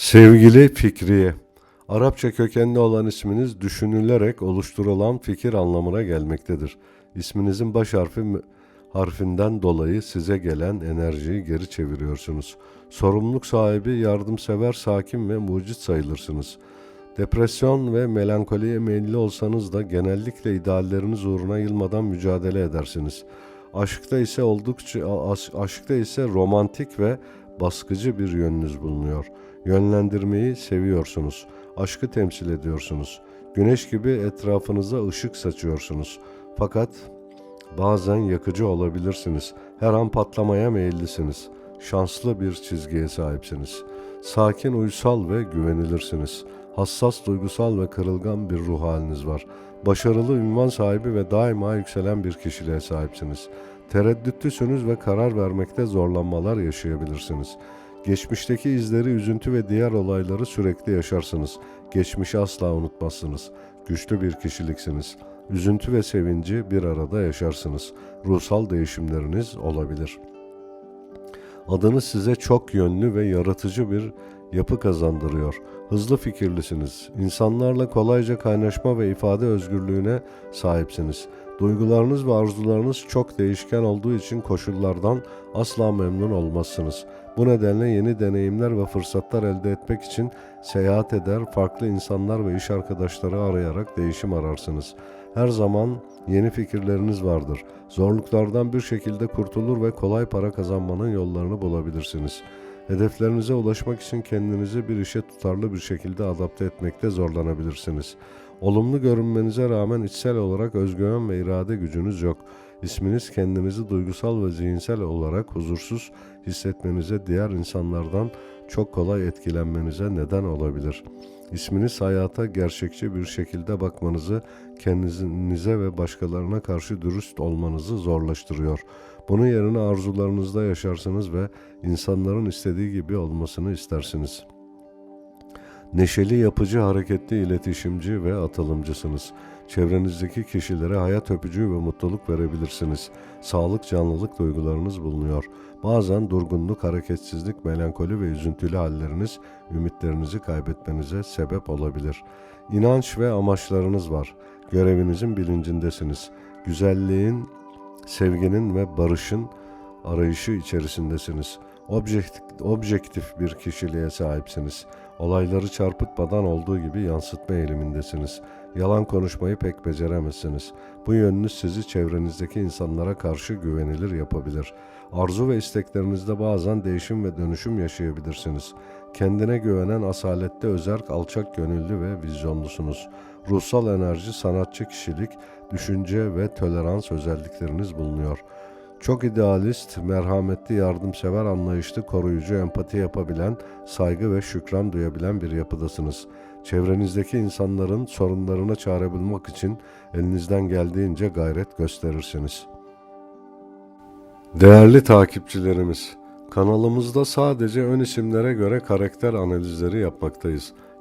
Sevgili Fikriye, Arapça kökenli olan isminiz düşünülerek oluşturulan fikir anlamına gelmektedir. İsminizin baş harfi harfinden dolayı size gelen enerjiyi geri çeviriyorsunuz. Sorumluluk sahibi, yardımsever, sakin ve mucit sayılırsınız. Depresyon ve melankoliye meyilli olsanız da genellikle idealleriniz uğruna yılmadan mücadele edersiniz. Aşkta ise oldukça aş- aşkta ise romantik ve baskıcı bir yönünüz bulunuyor. Yönlendirmeyi seviyorsunuz. Aşkı temsil ediyorsunuz. Güneş gibi etrafınıza ışık saçıyorsunuz. Fakat bazen yakıcı olabilirsiniz. Her an patlamaya meyillisiniz. Şanslı bir çizgiye sahipsiniz. Sakin, uysal ve güvenilirsiniz. Hassas, duygusal ve kırılgan bir ruh haliniz var. Başarılı, ünvan sahibi ve daima yükselen bir kişiliğe sahipsiniz. Tereddütlüsünüz ve karar vermekte zorlanmalar yaşayabilirsiniz. Geçmişteki izleri, üzüntü ve diğer olayları sürekli yaşarsınız. Geçmişi asla unutmazsınız. Güçlü bir kişiliksiniz. Üzüntü ve sevinci bir arada yaşarsınız. Ruhsal değişimleriniz olabilir. Adınız size çok yönlü ve yaratıcı bir yapı kazandırıyor. Hızlı fikirlisiniz. İnsanlarla kolayca kaynaşma ve ifade özgürlüğüne sahipsiniz. Duygularınız ve arzularınız çok değişken olduğu için koşullardan asla memnun olmazsınız. Bu nedenle yeni deneyimler ve fırsatlar elde etmek için seyahat eder, farklı insanlar ve iş arkadaşları arayarak değişim ararsınız. Her zaman yeni fikirleriniz vardır. Zorluklardan bir şekilde kurtulur ve kolay para kazanmanın yollarını bulabilirsiniz. Hedeflerinize ulaşmak için kendinizi bir işe tutarlı bir şekilde adapte etmekte zorlanabilirsiniz. Olumlu görünmenize rağmen içsel olarak özgüven ve irade gücünüz yok. İsminiz kendinizi duygusal ve zihinsel olarak huzursuz hissetmenize, diğer insanlardan çok kolay etkilenmenize neden olabilir. İsminiz hayata gerçekçi bir şekilde bakmanızı, kendinize ve başkalarına karşı dürüst olmanızı zorlaştırıyor. Bunun yerine arzularınızda yaşarsınız ve insanların istediği gibi olmasını istersiniz. Neşeli, yapıcı, hareketli, iletişimci ve atılımcısınız. Çevrenizdeki kişilere hayat öpücüğü ve mutluluk verebilirsiniz. Sağlık, canlılık duygularınız bulunuyor. Bazen durgunluk, hareketsizlik, melankoli ve üzüntülü halleriniz ümitlerinizi kaybetmenize sebep olabilir. İnanç ve amaçlarınız var. Görevinizin bilincindesiniz. Güzelliğin, sevginin ve barışın arayışı içerisindesiniz. Objektif, objektif bir kişiliğe sahipsiniz. Olayları çarpıtmadan olduğu gibi yansıtma eğilimindesiniz. Yalan konuşmayı pek beceremezsiniz. Bu yönünüz sizi çevrenizdeki insanlara karşı güvenilir yapabilir. Arzu ve isteklerinizde bazen değişim ve dönüşüm yaşayabilirsiniz. Kendine güvenen asalette özerk, alçak gönüllü ve vizyonlusunuz. Ruhsal enerji, sanatçı kişilik, düşünce ve tolerans özellikleriniz bulunuyor. Çok idealist, merhametli, yardımsever, anlayışlı, koruyucu, empati yapabilen, saygı ve şükran duyabilen bir yapıdasınız. Çevrenizdeki insanların sorunlarına çare bulmak için elinizden geldiğince gayret gösterirsiniz. Değerli takipçilerimiz, kanalımızda sadece ön isimlere göre karakter analizleri yapmaktayız.